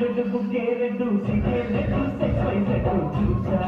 red బుక్కే red సిగే red సెక్స్ వైజెట్టు చూసా